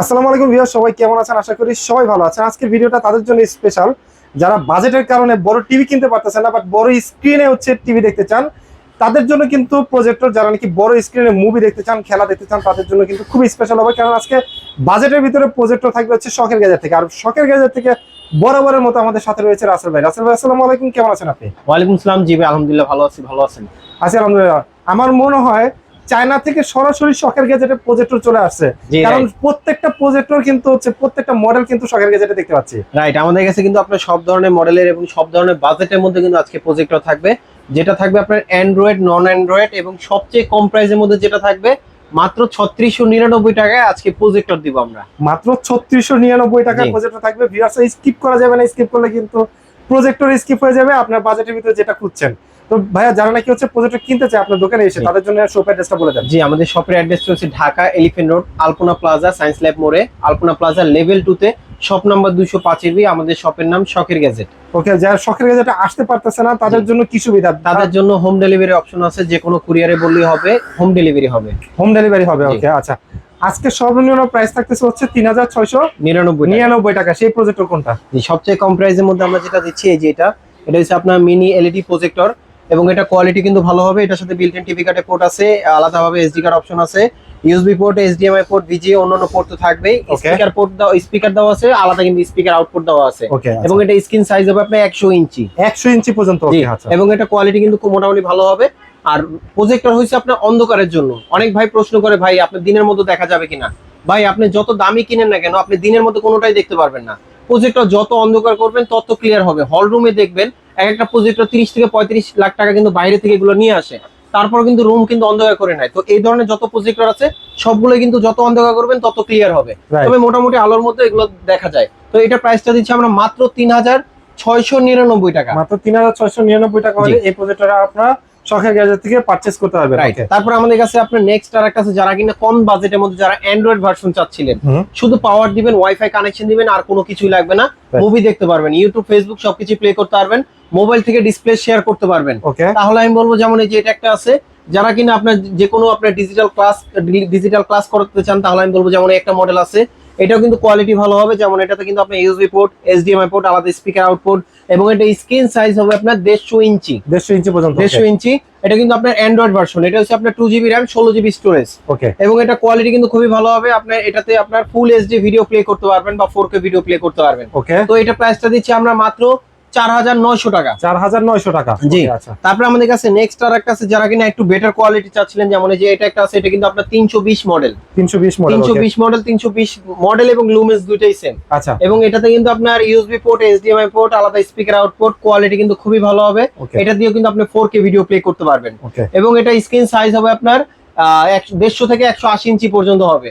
আসসালামু আলাইকুম ভিউয়ার সবাই কেমন আছেন? আশা করি সবাই ভালো আছেন। আজকের ভিডিওটা তাদের জন্য স্পেশাল যারা বাজেটের কারণে বড় টিভি কিনতে পারতেছেন না বাট বড় স্ক্রিনে হচ্ছে টিভি দেখতে চান তাদের জন্য কিন্তু প্রজেক্টর যারা নাকি বড় স্ক্রিনে মুভি দেখতে চান খেলা দেখতে চান তাদের জন্য কিন্তু খুবই স্পেশাল হবে। কারণ আজকে বাজেটের ভিতরে প্রজেক্টর থাকবে হচ্ছে শখের গ্যাজেট থেকে। আর শখের গ্যাজেট থেকে বরাবরের মতো আমাদের সাথে রয়েছে রাসেল ভাই। রাসেল ভাই আসসালামু আলাইকুম। কেমন আছেন আপনি? ওয়ালাইকুম সালাম জি ভাই আলহামদুলিল্লাহ ভালো আছি ভালো আছেন। আছি আলহামদুলিল্লাহ। আমার মনে হয় চায়না থেকে সরাসরি শখের গ্যাজেটের প্রজেক্টর চলে আসছে। কারণ প্রত্যেকটা প্রজেক্টর কিন্তু হচ্ছে প্রত্যেকটা মডেল কিন্তু শখের গ্যাজেটে দেখতে পাচ্ছি। রাইট আমাদের কাছে কিন্তু আপনার সব ধরনের মডেলের এবং সব ধরনের বাজেটের মধ্যে কিন্তু আজকে প্রজেক্টর থাকবে। যেটা থাকবে আপনার অ্যান্ড্রয়েড নন অ্যান্ড্রয়েড এবং সবচেয়ে কম প্রাইসের মধ্যে যেটা থাকবে মাত্র ছত্রিশশো নিরানব্বই টাকায় আজকে প্রজেক্টর দিব আমরা। মাত্র ছত্রিশশো নিরানব্বই টাকার জি। প্রজেক্টর থাকবে। ভিউয়ার্স স্কিপ করা যাবে না স্কিপ করলে কিন্তু প্রজেক্টর স্কিপ হয়ে যাবে। আপনার বাজেটের ভিতরে যেটা খুঁজছেন তো ভাইয়া যারা নাকি হচ্ছে প্রজেক্টর কিনতে চায় আপনার দোকানে এসে তাদের জন্য শপ অ্যাড্রেসটা বলে দেন। জি আমাদের শপের অ্যাড্রেস হচ্ছে Dhaka Elephant Road Alpana Plaza Science Lab মোড়ে। আলপনা প্লাজা লেভেল তে শপ নাম্বার দুইশো পাঁচের বি আমাদের শপের নাম শখের গ্যাজেট ওকে যারা শখের গ্যাজেটে আসতে পারতেছে না তাদের জন্য কি সুবিধা? তাদের জন্য হোম ডেলিভারি অপশন আছে যে কোনো কুরিয়ারে বললেই হবে হোম ডেলিভারি হবে। হোম ডেলিভারি হবে ওকে আচ্ছা। আজকে সর্বনিম্ন প্রাইস থাকতেছে হচ্ছে তিন হাজার ছয়শো নিরানব্বই নিরানব্বই টাকা। সেই প্রজেক্টর কোনটা? সবচেয়ে কম প্রাইসের মধ্যে আমরা যেটা দিচ্ছি এই যে এটা এটা হচ্ছে আপনার মিনি এলইডি প্রজেক্টর এবং এটা কোয়ালিটি কিন্তু ভালো হবে। এটার সাথে বিল্ট ইন টিভি কার্ডের পোর্ট আছে আলাদাভাবে এসডি কার্ড অপশন আছে। USB port HDMI port VGA অন্যান্য পোর্ট তো থাকবেই। স্পিকার পোর্ট দেওয়া স্পিকার দেওয়া আছে আলাদা কিন্তু স্পিকার আউটপুট দেওয়া আছে। এবং এটা স্ক্রিন সাইজ হবে আপনার একশো ইঞ্চি। একশো ইঞ্চি পর্যন্ত ওকে আচ্ছা। এবং এটা কোয়ালিটি কিন্তু খুব মোটামুটি ভালো হবে। আর প্রজেক্টর হচ্ছে আপনার অন্ধকারের জন্য। অনেক ভাই প্রশ্ন করে ভাই আপনার দিনের মধ্যে দেখা যাবে কিনা? ভাই আপনি যত দামি কিনেন না কেন আপনি দিনের মধ্যে কোনোটাই দেখতে পারবেন না। প্রজেক্টর যত অন্ধকার করবেন তত ক্লিয়ার হবে। হল রুমে দেখবেন এক একটা প্রজেক্টর তিরিশ থেকে পঁয়ত্রিশ লাখ টাকা কিন্তু বাইরে থেকে এগুলো নিয়ে আসে। তারপর কিন্তু রুম কিন্তু অন্ধকার করে নেয়। তো এই ধরনের যত প্রজেক্টর আছে সবগুলো কিন্তু যত অন্ধকার করবেন তত ক্লিয়ার হবে। তবে মোটামুটি আলোর মধ্যে এগুলো দেখা যায়। তো এটা প্রাইসটা দিচ্ছি আমরা মাত্র তিন হাজার ছয়শো নিরানব্বই টাকা। মাত্র তিন হাজার ছয়শো নিরানব্বই টাকা হলে। এই প্রজেক্টর আপনারা শখের গ্যাজেট থেকে পারচেস করতে পারবেন তারপর আমাদের কাছে আপনার নেক্সট আর একটা আছে যারা কিনা কম বাজেটের মধ্যে যারা অ্যান্ড্রয়েড ভার্সন চাচ্ছিলেন শুধু পাওয়ার দিবেন ওয়াইফাই কানেকশন দিবেন আর কোনো কিছুই লাগবে না। মুভি দেখতে পারবেন ইউটিউব ফেসবুক সবকিছু প্লে করতে পারবেন মোবাইল থেকে ডিসপ্লে শেয়ার করতে পারবেন। তাহলে আমি বলব যেমন এই যে এটা একটা আছে যারা কিনা আপনার যে কোনো আপনার ডিজিটাল ক্লাস ডিজিটাল ক্লাস করতে চান তাহলে আমি বলব যেমন একটা মডেল আছে। এটাও কিন্তু কোয়ালিটি ভালো হবে যেমন এটাতে কিন্তু আপনার ইউএসবি পোর্ট এইচডিএমআই পোর্ট আলাদা স্পিকার আউটপুট এবং এটা স্ক্রিন সাইজ হবে আপনার দেড়শো ইঞ্চি। দেড়শো ইঞ্চি পর্যন্ত দেড়শো ইঞ্চি। এটা কিন্তু আপনার অ্যান্ড্রয়েড ভার্সন এটা হচ্ছে আপনার টু জিবি র্যাম ষোলো জিবি স্টোরেজ ওকে এবং এটা কোয়ালিটি কিন্তু খুবই ভালো হবে। আপনার এটাতে আপনার ফুল এইচডি ভিডিও প্লে করতে পারবেন বা ফোর কে ভিডিও প্লে করতে পারবেন। ওকে তো এটা প্রাইসটা দিচ্ছি আমরা মাত্র চার হাজার নয়শো টাকা। জি। আচ্ছা। তারপরে আমাদের কাছে নেক্সট আর একটা আছে যারা কিনা একটু বেটার কোয়ালিটি চাচ্ছিলেন যেমন যে এটা একটা আছে এটা কিন্তু আপনার মডেল মডেল তিনশো বিশ মডেল এবং সেম আচ্ছা। এবং এটাতে কিন্তু আপনার ইউএসবি পোর্ট এইচডিএমআই পোর্ট আলাদা স্পিকার আউটপুট কোয়ালিটি কিন্তু খুবই ভালো হবে। এটা দিয়ে কিন্তু আপনি ফোর কে ভিডিও প্লে করতে পারবেন। এবং এটা স্ক্রিন সাইজ হবে আপনার দেড়শো থেকে একশো আশি ইঞ্চি পর্যন্ত হবে।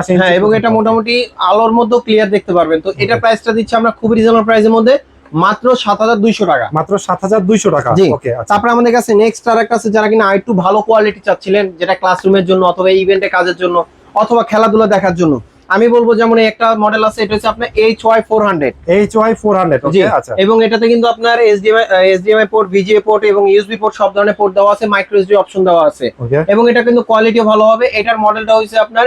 আশি হ্যাঁ এবং এটা মোটামুটি আলোর মধ্যে ক্লিয়ার দেখতে পারবেন। তো এটা প্রাইসটা দিচ্ছে আমরা খুবই রিজনেবল প্রাইসের মধ্যে। মাত্র সাত হাজার দুইশো টাকা। মাত্র সাত হাজার দুইশো টাকা। ওকে আচ্ছা। তারপরে আমাদের কাছে নেক্সট আর একটা আছে যারা কিনা আরেকটু ভালো কোয়ালিটি চাচ্ছিলেন যেটা ক্লাসরুমের জন্য অথবা ইভেন্টে কাজের জন্য অথবা খেলাধুলা দেখার জন্য। আমি বলব যেমন একটা মডেল আছে এটা হচ্ছে আপনার H Y four hundred H Y four hundred আচ্ছা। এবং এটাতে কিন্তু আপনার HDMI HDMI port VGA port এবং ইউএসবি পোর্ট সব ধরনের পোর্ট দেওয়া আছে মাইক্রো এসডি অপশন দেওয়া আছে। এবং এটা কিন্তু কোয়ালিটিও ভালো হবে। এটার মডেলটা হচ্ছে আপনার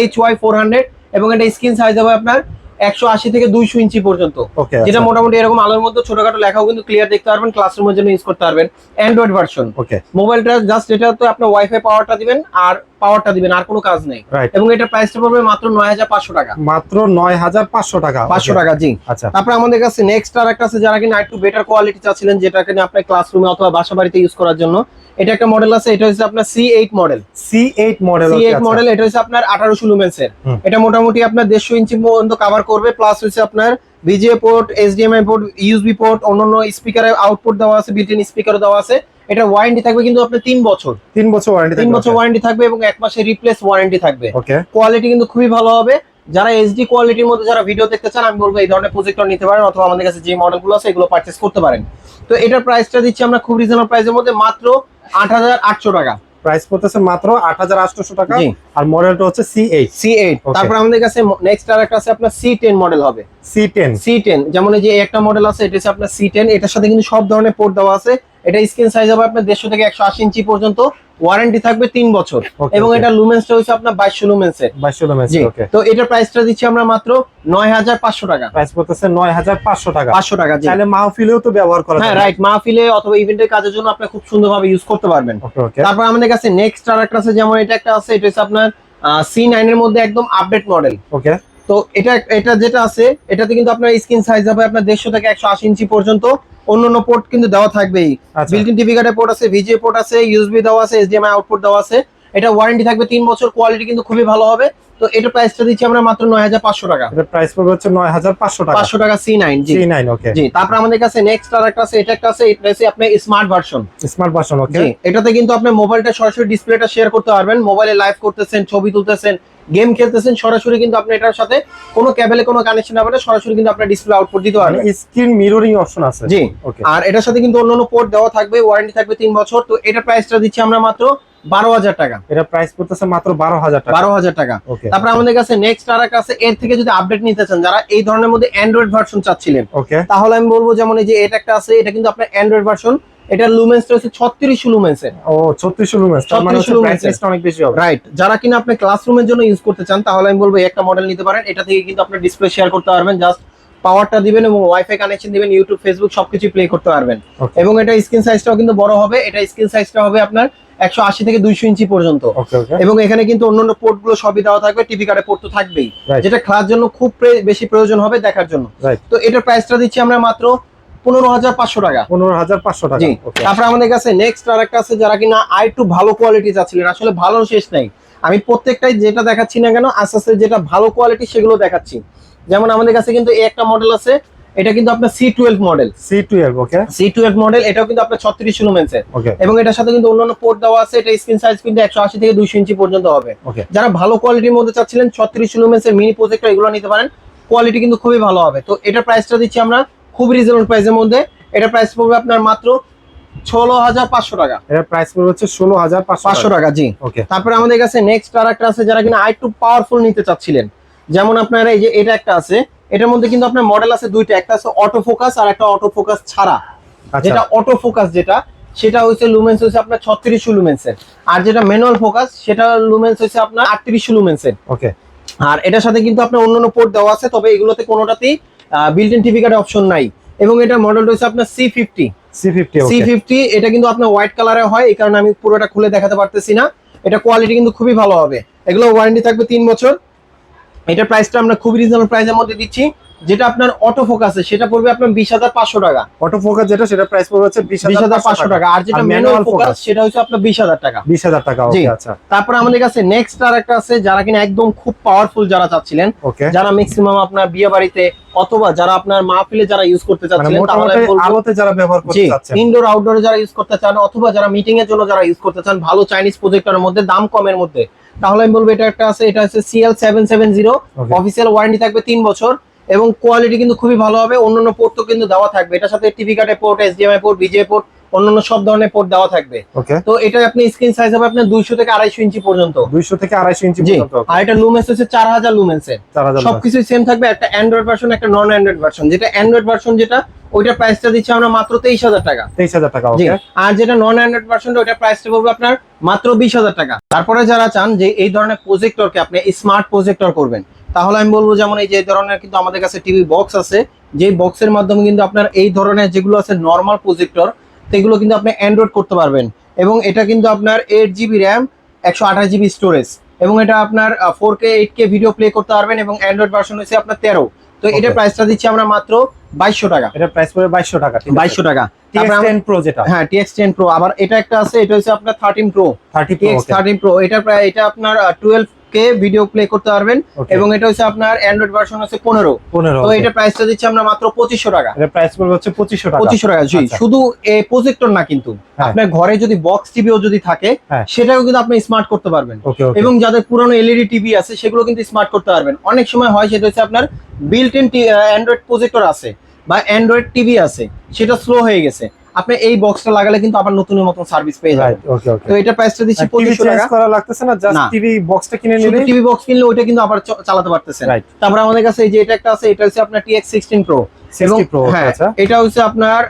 এইচ ওয়াই ফোর হান্ড্রেড এবং এটা স্ক্রিন সাইজ হবে আপনার একশো আশি থেকে দুইশো ইঞ্চি পর্যন্ত। ওকে যেটা মোটামুটি এরকম আলোর মধ্যে ছোটখাটো লেখাও কিন্তু ক্লিয়ার দেখতে পারবেন ক্লাসরুমের জন্য ইউজ করতে পারবেন। অ্যান্ড্রয়েড ভার্সন ওকে মোবাইলটা জাস্ট এটা তো আপনার ওয়াইফাই পাওয়ারটা দিবেন আর পাওয়ারটা দিবেন আর কোনো কাজ নেই। এবং এটার প্রাইসটা পড়বে মাত্র নয় হাজার পাঁচশো টাকা। মাত্র নয় হাজার পাঁচশো টাকা। পাঁচশো টাকা জি। আচ্ছা। তারপরে আমাদের কাছে নেক্সট আর একটা আছে যারা কিনা একটু বেটার কোয়ালিটি চাচ্ছিলেন যেটা কিনা আপনার ক্লাসরুমে অথবা বাসা বাড়িতে ইউজ করার জন্য। এটা একটা মডেল আছে এটা হচ্ছে আপনার C eight model C eight model C eight model এটা হচ্ছে আপনার আঠারোশো লুমেন্সের। এটা মোটামুটি আপনার দেড়শো ইঞ্চি পর্যন্ত কভার করবে প্লাস হচ্ছে আপনার VGA port HDMI port USB port অন্যান্য স্পিকারের আউটপুট দেওয়া আছে বিল্ট ইন স্পিকারও দেওয়া আছে। এটা ওয়ারেন্টি থাকবে কিন্তু আপনার তিন বছর। তিন বছর ওয়ারেন্টি তিন বছর ওয়ারেন্টি থাকবে এবং এক মাসের রিপ্লেস ওয়ারেন্টি থাকবে। ওকে কোয়ালিটি কিন্তু খুবই ভালো হবে। যারা এইচডি কোয়ালিটির মধ্যে যারা ভিডিও দেখতে চান আমি বলব এই ধরনের প্রজেক্টর নিতে পারেন অথবা আমাদের কাছে যে মডেলগুলো আছে এগুলো পারচেস করতে পারেন। তো এটার প্রাইসটা দিচ্ছি আমরা খুব রিজনেবল প্রাইসের মধ্যে মাত্র আট হাজার আটশো টাকা। প্রাইস পড়তেছে মাত্র আট হাজার আটশো টাকা জি। আর মডেলটা হচ্ছে C eight C eight Okay. তারপর আমাদের কাছে নেক্সট আর একটা আছে আপনার সি টেন মডেল হবে। সি টেন সি টেন যেমন এই যে একটা মডেল আছে এটা হচ্ছে আপনার সি টেন এটার সাথে কিন্তু সব ধরনের পোর্ট দেওয়া আছে। এটা স্ক্রিন সাইজ হবে আপনার দেড়শো থেকে একশো আশি ইঞ্চি পর্যন্ত। ওয়ারেন্টি থাকবে তিন বছর। এবং. এটা লুমেন্সটা হচ্ছে আপনার বাইশশো লুমেন্সের বাইশশো লুমেন্স তো এটার প্রাইসটা দিচ্ছি আমরা মাত্র নয় হাজার পাঁচশো টাকা। প্রাইস পড়তেছে নয় হাজার পাঁচশো টাকা। পাঁচশো টাকা চাইলে মাহফিলেও তো ব্যবহার করা হ্যাঁ রাইট মাহফিলে অথবা ইভেন্টের কাজের জন্য আপনি খুব সুন্দরভাবে ইউজ করতে পারবেন। তারপর আমাদের কাছে নেক্সট আর একটা আছে যেমন এটা একটা আছে এটা হচ্ছে আপনার সি নাইনের মধ্যে একদম আপডেট মডেল ওকে তো এটা এটা যেটা আছে এটাতে কিন্তু আপনার স্ক্রিন সাইজ হবে আপনার দেড়শো থেকে একশো আশি ইঞ্চি পর্যন্ত। অন্যান্য পোর্ট কিন্তু দেওয়া থাকবেই। বিল্ট ইন টিভি কার্ডের পোর্ট আছে ভিজিএ পোর্ট আছে ইউএসবি দেওয়া আছে এইচডিএমআই আউটপুট দেওয়া আছে। এটা ওয়ারেন্টি থাকবে তিন বছর কোয়ালিটি কিন্তু খুবই ভালো হবে। তো এটা প্রাইসটা দিচ্ছি আমরা মাত্র নয় হাজার পাঁচশো টাকা। এটা প্রাইস পড়বে হচ্ছে নয় হাজার পাঁচশো টাকা। পাঁচশো টাকা সি নাইন জি। নাইন ওকে জি তারপর আমাদের কাছে নেক্সট আর একটা আছে এটা একটা আছে এটা হচ্ছে আপনার smart version smart version okay এটাতে কিন্তু আপনি মোবাইলটা সরাসরি ডিসপ্লেটা শেয়ার করতে পারবেন মোবাইলে লাইভ করতেছেন ছবি তুলতেছেন গেম খেলতেছেন সরাসরি কিন্তু আপনি এটার সাথে কোনো ক্যাবেলে কোনো কানেকশন না না সরাসরি কিন্তু আপনার ডিসপ্লে আউটপুট দিতে পারবেন। স্ক্রিন মিররিং অপশন আছে। জি ওকে আর এটার সাথে কিন্তু অন্যান্য পোর্ট দেওয়া থাকবে ওয়ারেন্টি থাকবে তিন বছর তো এটা প্রাইসটা দিচ্ছি আমরা মাত্র বারো হাজার টাকা। এটা প্রাইস পড়তেছে মাত্র বারো হাজার টাকা। বারো হাজার টাকা। তারপর আমাদের কাছে নেক্সট আর এর থেকে যদি আপডেট নিতে চান যারা এই ধরনের মধ্যে অ্যান্ড্রয়েড ভার্সন চাচ্ছিলেন তাহলে আমি বলব যেমন এই যে এটা একটা আছে এটা কিন্তু আপনার অ্যান্ড্রয়েড ভার্সন এটা লুমেন্সটা হচ্ছে ছত্রিশ লুমেন্সের ও ছত্রিশশো লুমেন্স মানে 36 হচ্ছে lumens ব্রাইটনেসটা অনেক বেশি হবে। রাইট যারা কিনা আপনি ক্লাসরুমের জন্য ইউজ করতে চান তাহলে আমি বলব একটা মডেল নিতে পারেন এটা থেকে কিন্তু আপনি ডিসপ্লে শেয়ার করতে পারবেন জাস্ট পাওয়ারটা দিবেন এবং ওয়াইফাই কানেকশন দিবেন ইউটিউব ফেসবুক সবকিছু প্লে করতে পারবেন। এবং এটা স্ক্রিন সাইজটাও কিন্তু বড় হবে। এটা স্ক্রিন সাইজটা হবে আপনার একশো আশি থেকে দুইশো ইঞ্চি পর্যন্ত। এবং এখানে কিন্তু অন্যান্য পোর্টগুলো সবই দেওয়া থাকবে টিভি কার্ডে পোর্ট তো থাকবেই। যেটা খেলার জন্য খুব বেশি প্রয়োজন হবে দেখার জন্য। তো এটার প্রাইসটা দিচ্ছি আমরা মাত্র পনেরো হাজার পাঁচশো টাকা। পনেরো হাজার পাঁচশো টাকা। তারপরে আমাদের কাছে নেক্সট আর একটা আছে যারা কিনা আর একটু ভালো কোয়ালিটি চাচ্ছিলেন। আসলে ভালো শেষ নাই। আমি প্রত্যেকটাই যেটা দেখাচ্ছি না কেন আস্তে আস্তে যেটা ভালো কোয়ালিটি সেগুলো দেখাচ্ছি। যেমন আমাদের কাছে কিন্তু এই একটা মডেল আছে এটা কিন্তু আপনার C twelve model C twelve okay C twelve model এটাও কিন্তু আপনার ছত্রিশ লুমেন্সের ওকে এবং এটার সাথে কিন্তু অন্যান্য পোর্ট দেওয়া আছে এটা স্ক্রিন সাইজ কিন্তু একশো আশি থেকে দুইশো ইঞ্চি পর্যন্ত হবে। যারা ভালো কোয়ালিটির মধ্যে চাচ্ছিলেন ছত্রিশ লুমেন্সের মিনি প্রজেক্টর এগুলো নিতে পারেন কোয়ালিটি কিন্তু খুবই ভালো হবে। তো এটার প্রাইসটা দিচ্ছি আমরা খুব রিজনেবল প্রাইসের মধ্যে। এটা প্রাইস পড়বে আপনার মাত্র ষোলো হাজার পাঁচশো টাকা। প্রাইস পড়বে হচ্ছে ষোলো হাজার পাঁচশো টাকা জি। ওকে তারপরে আমাদের কাছে নেক্সট আর একটা আছে যারা কিনা আরেকটু পাওয়ারফুল নিতে চাচ্ছিলেন। যেমন আপনার এই যে এটা একটা আছে এটার মধ্যে কিন্তু আপনার মডেল আছে দুইটা একটা আছে অটো ফোকাস আর একটা অটো ফোকাস ছাড়া। আচ্ছা। যেটা অটো ফোকাস যেটা সেটা হচ্ছে লুমেন্স হচ্ছে আপনার ছত্রিশশো লুমেন্সের আর যেটা ম্যানুয়াল ফোকাস সেটা লুমেন্স হচ্ছে আপনার আটত্রিশশো লুমেন্সের ওকে আর এটার সাথে কিন্তু আপনার অন্যান্য পোর্ট দেওয়া আছে তবে এগুলোতে কোনোটাতেই বিল্ট ইন টিভি কার্ডের অপশন নাই। এবং এটা মডেলটা হচ্ছে আপনার C fifty C fifty C okay fifty এটা কিন্তু আপনার হোয়াইট কালারে হয়, এই কারণে আমি পুরোটা খুলে দেখাতে পারতেছি না। এটা কোয়ালিটি কিন্তু খুবই ভালো হবে। এগুলো ওয়ারেন্টি থাকবে তিন বছর। এটা প্রাইসটা আমরা খুবই রিজনেবল প্রাইসের মধ্যে দিচ্ছি। যেটা আপনার অটো ফোকাসে সেটা পড়বে আপনার বিশ হাজার পাঁচশো টাকা। অটো ফোকাস যেটা সেটা প্রাইস পড়বে হচ্ছে বিশ হাজার পাঁচশো টাকা। আর যেটা ম্যানুয়াল ফোকাস সেটা হচ্ছে আপনার বিশ হাজার টাকা। বিশ হাজার টাকা আচ্ছা। তারপর আমাদের কাছে নেক্সট আর একটা আছে যারা কিনা একদম খুব পাওয়ারফুল যারা চাচ্ছিলেন যারা ম্যাক্সিমাম আপনার বিয়ে বাড়িতে অথবা যারা আপনার মাহফিলে যারা ইউজ করতে মানে চাচ্ছিলেন আলোতে যারা ব্যবহার করতে চাচ্ছেন। ইনডোর আউটডোরে যারা ইউজ করতে চান অথবা যারা মিটিং এর জন্য যারা ইউজ করতে চান ভালো চাইনিজ প্রজেক্টরের মধ্যে দাম কমের মধ্যে। তাহলে আমি বলব এটা একটা আছে এটা হচ্ছে CL seven seven zero official warranty থাকবে তিন বছর। এবং কোয়ালিটি কিন্তু খুবই ভালো হবে। অন্যান্য পোর্ট তো কিন্তু দেওয়া থাকবে। এটার সাথে টিভি কার্ডের port HDMI port VGA port অন্যান্য সব ধরনের পোর্ট দেওয়া থাকবে। তো এটা আপনি স্ক্রিন সাইজ হবে আপনার দুইশো থেকে আড়াইশো ইঞ্চি পর্যন্ত। দুইশো থেকে আড়াইশো ইঞ্চি আর এটা লুমেন্স হচ্ছে চার হাজার হাজার সবকিছু সেম থাকবে। একটা অ্যান্ড্রয়েড ভার্সন একটা নন অ্যান্ড্রয়েড ভার্সন যেটা অ্যান্ড্রয়েড ভার্সন যেটা ওইটার প্রাইসটা দিচ্ছি আমরা মাত্র তেইশ হাজার টাকা। তেইশ হাজার টাকা আর যেটা নন অ্যান্ড্রয়েড ভার্সনটা ওইটার প্রাইসটা পড়বে আপনার মাত্র বিশ হাজার টাকা। তারপরে যারা চান যে এই ধরনের প্রজেক্টরকে আপনি স্মার্ট প্রজেক্টর করবেন তাহলে আমি বলব যেমন এই যে ধরনের কিন্তু আমাদের কাছে টিভি বক্স আছে যে বক্সের মাধ্যমে কিন্তু আপনার এই ধরনের যেগুলো আছে নর্মাল প্রজেক্টর সেগুলো কিন্তু আপনি অ্যান্ড্রয়েড করতে পারবেন। এবং এটা কিন্তু আপনার এইট জিবি র্যাম একশো আঠাশ জিবি স্টোরেজ এবং এটা আপনার four K eight K video play করতে পারবেন এবং অ্যান্ড্রয়েড ভার্সন হচ্ছে আপনার তেরো। তো এটার Okay. প্রাইসটা দিচ্ছি আমরা মাত্র বাইশশো টাকা। এটা প্রাইস পড়বে বাইশশো টাকা বাইশশো টাকা। তারপরে প্রো যেটা। হ্যাঁ টিএক্স টেন প্রো আবার এটা একটা আছে এটা হচ্ছে আপনার thirteen pro thirty TX thirteen pro এটা প্রায় এটা আপনার টুয়েলভ কে ভিডিও প্লে করতে পারবেন। এবং এটা হচ্ছে আপনার অ্যান্ড্রয়েড ভার্সন হচ্ছে পনেরো। পনেরো তো এটা প্রাইসটা দিচ্ছি আমরা মাত্র পঁচিশশো টাকা। এটা প্রাইস পড়বে হচ্ছে পঁচিশশো টাকা। পঁচিশশো টাকা জি। আচ্ছা। শুধু এই প্রজেক্টর না কিন্তু। হ্যাঁ। আপনার ঘরে যদি বক্স টিভিও যদি থাকে হ্যাঁ। সেটাও কিন্তু আপনি স্মার্ট করতে পারবেন। এবং যাদের পুরনো এলইডি টিভি আছে সেগুলো কিন্তু স্মার্ট করতে পারবেন। অনেক সময় হয় সেটা হচ্ছে আপনার বিল্ট ইন অ্যান্ড্রয়েড প্রজেক্টর আছে বা অ্যান্ড্রয়েড টিভি আছে সেটা স্লো হয়ে গেছে। আপনি এই বক্সটা লাগালে কিন্তু আবার নতুনের মতন সার্ভিস পেয়ে যাবেন। ওকে ওকে তো এটা প্রাইসটা দিচ্ছি টিভি পঁচিশশো চেঞ্জ টাকা। করা লাগতেছে না জাস্ট টিভি বক্সটা কিনে নিলে টিভি বক্স কিনলে ওইটা কিন্তু আবার চালাতে পারতেছেন। তারপরে আমাদের কাছে এই যে এটা একটা আছে এটা হচ্ছে আপনার টিএক্স সিক্সটিন প্রো এবং 60 Pro, হ্যাঁ আচ্ছা। এটা হচ্ছে আপনার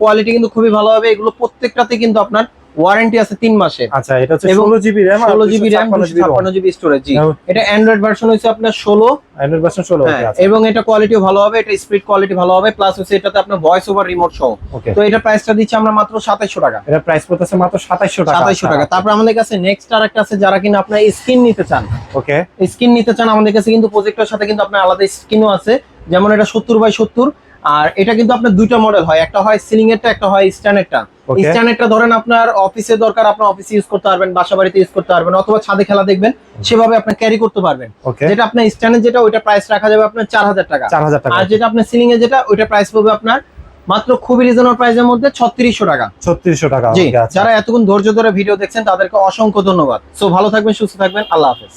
কোয়ালিটি কিন্তু খুবই ভালো হবে। এগুলো প্রত্যেকটাতে কিন্তু আপনার ওয়ারেন্টি আছে তিন মাসে আচ্ছা এটা হচ্ছে এবং ষোলো জিবি র্যাম ষোলো জিবি র্যাম ছাপ্পান্ন জিবি স্টোরেজ জি। এটা অ্যান্ড্রয়েড ভার্সন হচ্ছে আপনার ষোলো। অ্যান্ড্রয়েড ভার্সন হ্যাঁ এবং এটা কোয়ালিটিও ভালো হবে এটা স্পিড কোয়ালিটি ভালো হবে প্লাস হচ্ছে এটাতে আপনার ভয়েস ওভার রিমোট সহ। তো এটা প্রাইসটা দিচ্ছি আমরা মাত্র সাতাইশশো টাকা। এটা প্রাইস পড়তেছে মাত্র সাতাইশশো টাকা সাতাইশশো টাকা। তারপর আমাদের কাছে নেক্সট আর একটা আছে যারা কিনা আপনার স্কিন নিতে চান। ওকে। স্কিন নিতে চান আমাদের কাছে কিন্তু প্রজেক্টের সাথে কিন্তু আপনার আলাদা স্কিনও আছে। যেমন এটা সত্তর বাই সত্তর আর এটা কিন্তু আপনার দুইটা মডেল হয় একটা হয় সিলিং এরটা একটা হয় স্ট্যান্ডার্ডটা. স্ট্যান্ডার্ডটা ধরেন আপনার অফিসে দরকার আপনার অফিসে ইউজ করতে পারবেন বাসা বাড়িতে ইউজ করতে পারবেন অথবা ছাদে খেলা দেখবেন সেভাবে আপনি ক্যারি করতে পারবেন। যেটা আপনার স্ট্যান্ডার্ড যেটা ওইটা প্রাইস রাখা যাবে আপনার চার হাজার টাকা। চার হাজার টাকা। আর যেটা আপনার সিলিং এ যেটা ওইটা প্রাইস পড়বে আপনার মাত্র খুবই রিজনেবল প্রাইসের মধ্যে ছত্রিশশো টাকা। ছত্রিশশো টাকা জি আচ্ছা। যারা এতক্ষণ ধৈর্য ধরে ভিডিও দেখছেন তাদেরকে অসংখ্য ধন্যবাদ। সো ভালো থাকবেন সুস্থ থাকবেন আল্লাহ হাফেজ।